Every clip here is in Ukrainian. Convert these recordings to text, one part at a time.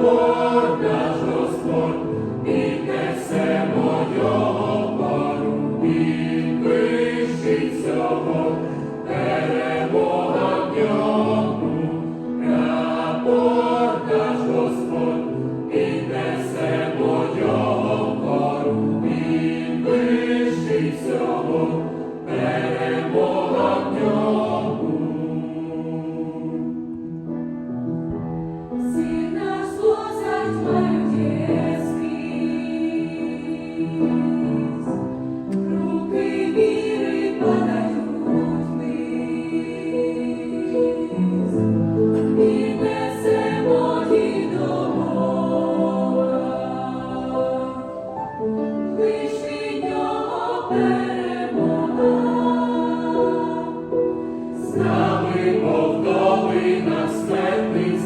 Господь наш Господь, і несемо його пару, Він вищий цього, перемога ньому, Рапорт наш Господь, і несемо його пару, Він вищий цього, мов долина степний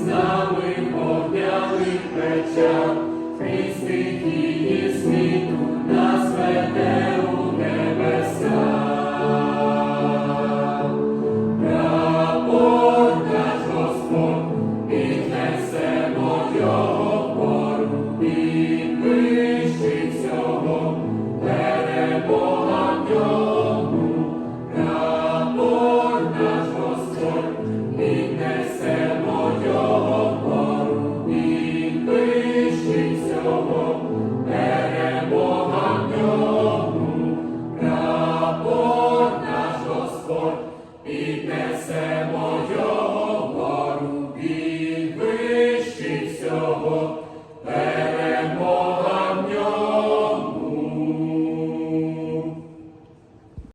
Господь, піднесемо його.